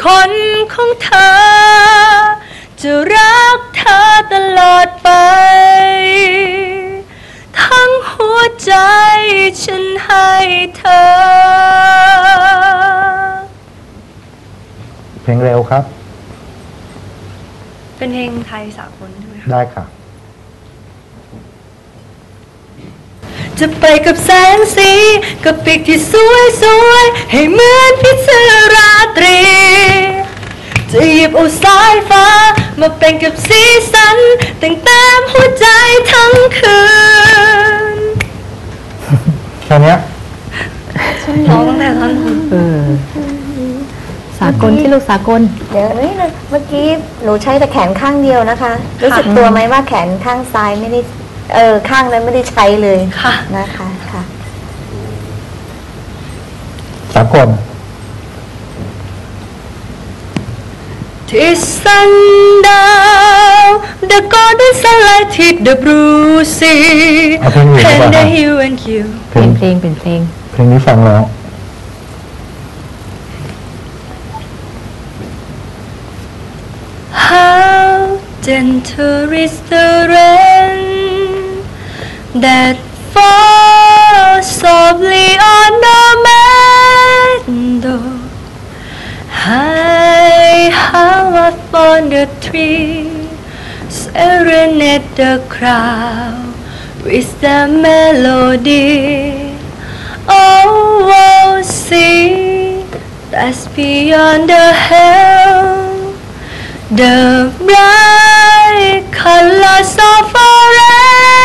เธอ จะรักเธอตลอดไป ทั้งหัวใจฉันให้เธอ เพลงเร็วครับ เป็นเพลงไทยสากลใช่ไหมคะ ได้ค่ะ จะไปกับแสงสี กับปีกที่สวยสวยๆให้เหมือนพิเศษราตรี จะหยิบเอาสายฟ้า มาเป็นกับสีสันแต่งเต็มหัวใจทั้งคืนแค่เนี้ยร้องตั้งแต่ท่อนฮุกเออสากลที่ลูกสากล เดี๋ยวนี่นะเมื่อกี้หนูใช้แต่แขนข้างเดียวนะคะ รู้สึกตัวไหมว่าแขนข้างซ้ายไม่ได้ เออข้างนั้นไม่ได้ใช้เลยค่ะ นะคะค่ะ สากลที่สันดาว The golden sunlight hit the blue sea เอาเพลงอื่นดีกว่า and ครั the บ hill and you เพเพลลงงเพลงเป็นเพลง เพลงนี้ฟังแล้ว How gentle is the rain that falls softly on the meadow. High, how up on the tree, serenade the crowd with the melody. Oh, oh see, that's beyond the hill. The bright colors of a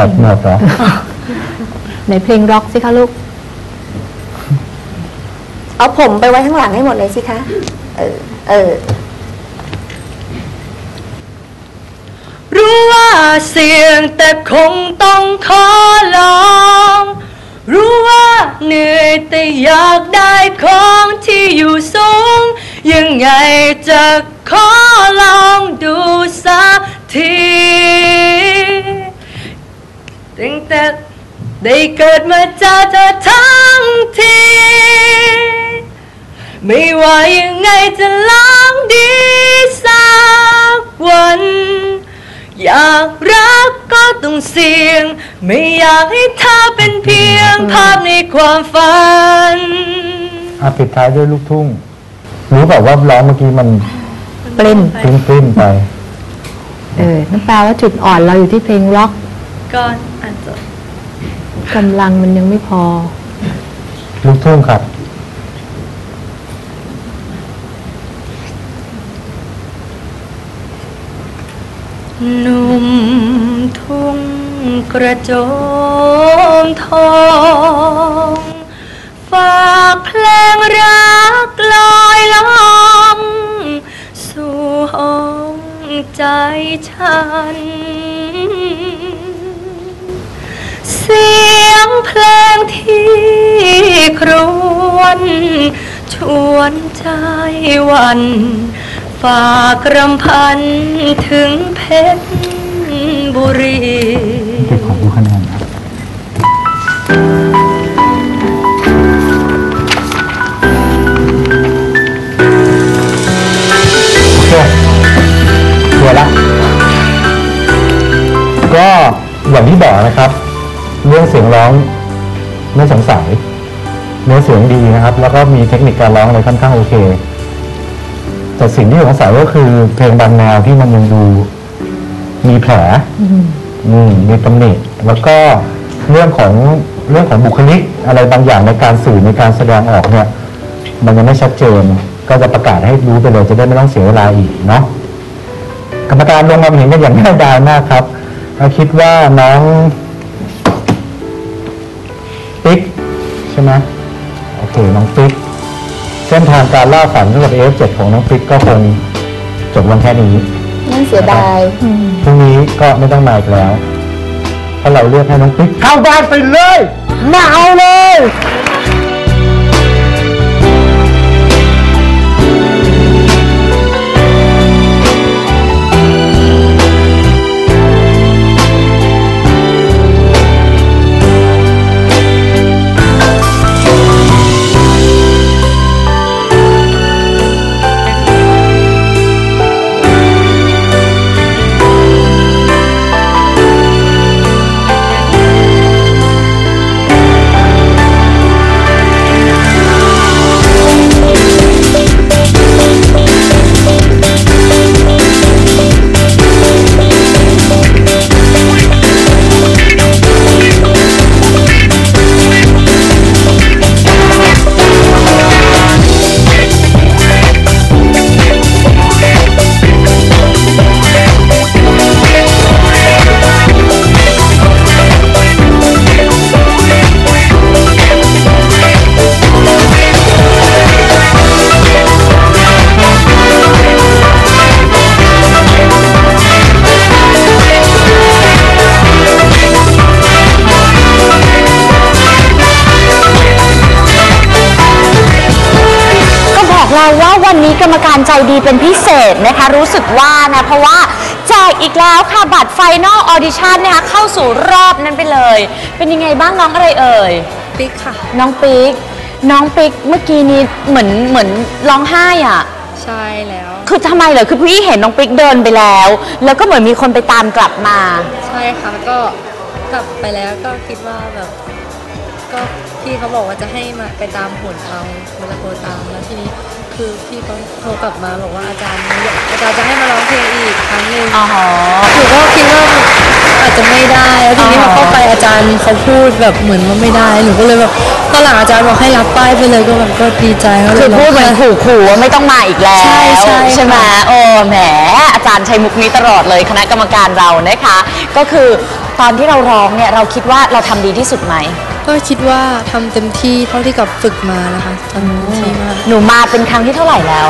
บัตรหมดเหรอในเพลงร็อกสิคะลูก เอาผมไปไว้ข้างหลังให้หมดเลยสิคะ เออ เออ รู้ว่าเสี่ยงแต่คงต้องขอลอง รู้ว่าเหนื่อยแต่อยากได้ของที่อยู่สูง ยังไงจะ เกิดมาเจอเธอทั้งที ไม่ว่ายังไงจะลองดีสักวัน อยากรักก็ต้องเสี่ยง ไม่อยากให้เธอเป็นเพียงภาพในความฝันอะปิดท้ายด้วยลูกทุ่ง รู้แบบว่าร้องเมื่อกี้มันปลิ้นปริ้นปริ้นไป เออนั่นแปลว่าจุดอ่อนเราอยู่ที่เพลงร็อกก็อาจจะ กำลังมันยังไม่พอ ลูกทุ่งครับ หนุ่มทุ่งกระโจมทองฝากเพลงรักลอยล่องสู่ห้องใจฉัน สียงเพลงที่ครวน ชวนใจวัน ฝากรำพันถึงเพชรบุรีขอดูคะแนนนะโอเคตัวละก็อย่างที่บอกนะครับ เรื่องเสียงร้องไม่สงสัยเนื้อเสียงดีนะครับ แล้วก็มีเทคนิคการร้องอะไรค่อนข้างโอเค แต่สิ่งที่สงสัยก็คือเพลงบางแนวที่มันยังดู มีแผลอืมมีตำหนิแล้วก็เรื่องของเรื่องของบุคลิกอะไรบางอย่างในการสื่อในการแสดงออกเนี่ย มันยังไม่ชัดเจน ก็จะประกาศให้รู้ไปเลยจะได้ไม่ต้องเสียเวลาอีกเนาะกรรมการลงความเห็นกันอย่างง่ายดายมากครับเราคิดว่าน้อง ใช่ไหมโอเค น้องปิ๊กเส้นทางการล่าฝันสำหรับ F7 ของน้องปิ๊กก็คงจบลงแค่นี้นั่นเสียดายพรุ่งนี้ก็ไม่ต้องมาอีกแล้ว เพราะเราเลือกให้น้องปิ๊กเข้าบ้านไปเลยมาเอาเลย กรรมการใจดีเป็นพิเศษนะคะ รู้สึกว่านะเพราะว่าแจกอีกแล้วค่ะบัตรไฟนอลออดิชั่นนะคะเข้าสู่รอบนั้นไปเลย เป็นยังไงบ้างน้องอะไรเอ่ยปิ๊กค่ะ น้องปิ๊กน้องปิ๊กเมื่อกี้นี้เหมือนเหมือนร้องไห้อะ ใช่แล้ว คือทำไมเหรอคือพี่เห็นน้องปิ๊กเดินไปแล้ว แล้วก็เหมือนมีคนไปตามกลับมา ใช่ค่ะก็กลับไปแล้วก็คิดว่าแบบ ก็พี่เขาบอกว่าจะให้มาไปตามผลเอาเวลาโทรตามแล้วทีนี้ คือพี่เขาโทรกลับมาบอกว่าอาจารย์อาจารย์จะให้มาร้องเพลงอีกครั้งหนึ่งอ๋อหนูก็คิดว่าอาจจะไม่ได้แล้วทีนี้อ๋พออเข้าไปอาจารย์เขาพูดแบบเหมือนว่าไม่ได้หนูก็เลยแบบตอนหลังอาจารย์บอกให้รับป้ายไปเลยก็แบบก็ดีใจก็เลยคือพูดเหมือนรับขู่ขู่ว่าไม่ต้องมาอีกแล้วใช่ใช่ใช่ไหมค่ะโอ้แหมอาจารย์ใช้มุกนี้ตลอดเลยคณะกรรมการเรานะคะ ก็คือตอนที่เราร้องเนี่ยเราคิดว่าเราทำดีที่สุดไหม ก็คิดว่าทำเต็มที่เท่าที่กับฝึกมานะคะทำเต็มที่มากหนูมาเป็นครั้งที่เท่าไหร่แล้ว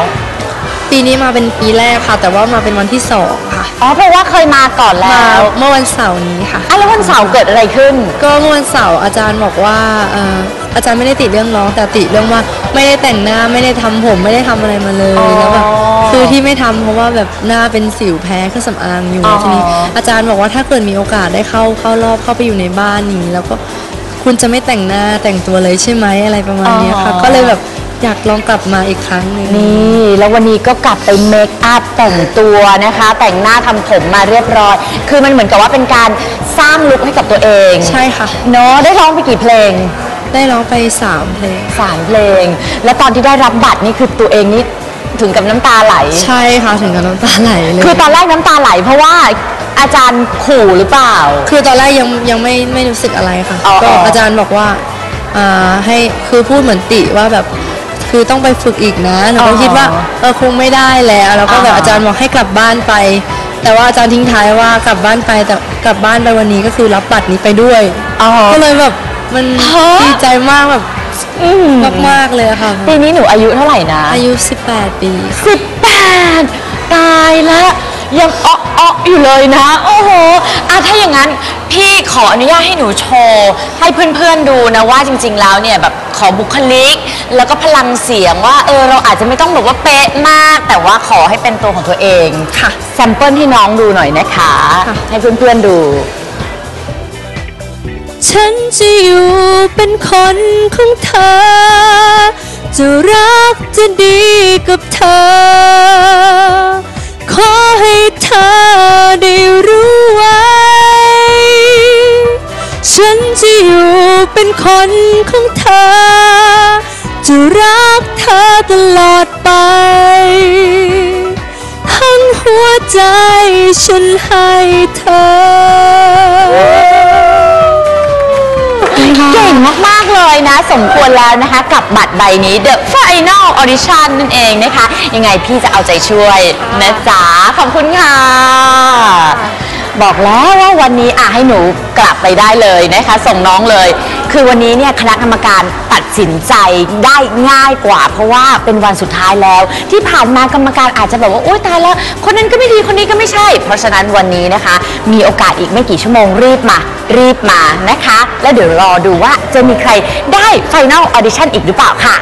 ปีนี้มาเป็นปีแรกค่ะ แต่ว่ามาเป็นวันที่สองค่ะอ๋อเพราะว่าเคยมาก่อนมาแล้วเมื่อวันเสาร์นี้ค่ะ อะแล้ววันเสาร์เกิดอะไรขึ้น ก็เมื่อวันเสาร์อาจารย์บอกว่าเอ่ออาจารย์ไม่ได้ติเรื่องร้องแต่ติเรื่องว่าไม่ได้แต่งหน้าไม่ได้ทำผมไม่ได้ทำอะไรมาเลยอ๋อแล้วแบบคือที่ไม่ทำเพราะว่าแบบหน้าเป็นสิวแพ้เครื่องสำอางอยู่อ๋อ ทีนี้อาจารย์บอกว่าถ้าเกิดมีโอกาสได้เข้าเข้ารอบเข้าไปอยู่ในบ้านนี้ แล้วก็ คุณจะไม่แต่งหน้าแต่งตัวเลยใช่ไหมอะไรประมาณเนี้ยค่ะก็เลยแบบอยากลองกลับมาอีกครั้งหนึ่ง นี่แล้ววันนี้ก็กลับไปเมคอัพแต่งตัวนะคะ แต่งหน้าทำผมมาเรียบร้อย คือมันเหมือนกับว่าเป็นการสร้างลุคให้กับตัวเองใช่ค่ะ เนาะได้ร้องไปกี่เพลงได้ร้องไปสามเพลง สามเพลง แล้วตอนที่ได้รับบัตรนี่คือตัวเองนี่ ถึงกับน้ำตาไหล ใช่ค่ะถึงกับน้ำตาไหลเลยคือตอนแรกน้ำตาไหล เพราะว่าอาจารย์ขู่หรือเปล่า คือตอนแรกยังยังไม่ไม่รู้สึกอะไรค่ะ อ๋อก็อ๋อออาจารย์บอกว่าอ่าให้คือพูดเหมือนติว่าแบบคือต้องไปฝึกอีกนะหนูก็คิดว่าเออคงไม่ได้แล้วแล้วก็แบบอาจารย์บอกให้กลับบ้านไป แต่ว่าอาจารย์ทิ้งท้ายว่ากลับบ้านไปแต่กลับบ้านไปวันนี้ก็คือรับบัตรนี้ไปด้วย อ๋อ ก็เลยแบบมันฮะ ดีใจมากแบบ อืมมากๆเลยอะค่ะ ปีนี้หนูอายุเท่าไหร่นะ อายุ 18 ปีค่ะสิบแปดตายแล้วยังอ้ออ้ออยู่เลยนะ โอ้โหอะถ้าอย่างนั้นพี่ขออนุญาตให้หนูโชว์ ให้เพื่อนๆดูนะว่าจริง ๆ แล้วเนี่ยแบบขอบุคลิก แล้วก็พลังเสียงว่าเออเราอาจจะไม่ต้องแบบว่าเป๊ะมาก แต่ว่าขอให้เป็นตัวของตัวเองค่ะแซมเปิลให้น้องดูหน่อยนะคะค่ะให้เพื่อนๆดู ฉันจะอยู่เป็นคนของเธอ จะรักจะดีกับเธอ ขอให้เธอได้รู้ไว้ ฉันจะอยู่เป็นคนของเธอ จะรักเธอตลอดไป ทั้งหัวใจฉันให้เธอ มาก ๆ เลยนะ สมควรแล้วนะคะ กับบัตรใบนี้ The Final Audition นั่นเองนะคะ ยังไงพี่จะเอาใจช่วยนะจ๊ะขอบคุณค่ะ บอกแล้วว่าวันนี้อะให้หนูกลับไปได้เลยนะคะส่งน้องเลย คือวันนี้เนี่ยคณะกรรมการตัดสินใจได้ง่ายกว่า เพราะว่าเป็นวันสุดท้ายแล้ว ที่ผ่านมากรรมการอาจจะแบบว่าโอ๊ยตายแล้ว คนนั้นก็ไม่ดีคนนี้ก็ไม่ใช่ เพราะฉะนั้นวันนี้นะคะ มีโอกาสอีกไม่กี่ชั่วโมงรีบมา รีบมานะคะ แล้วเดี๋ยวรอดูว่าจะมีใครได้ Final Audition อีกหรือเปล่าค่ะ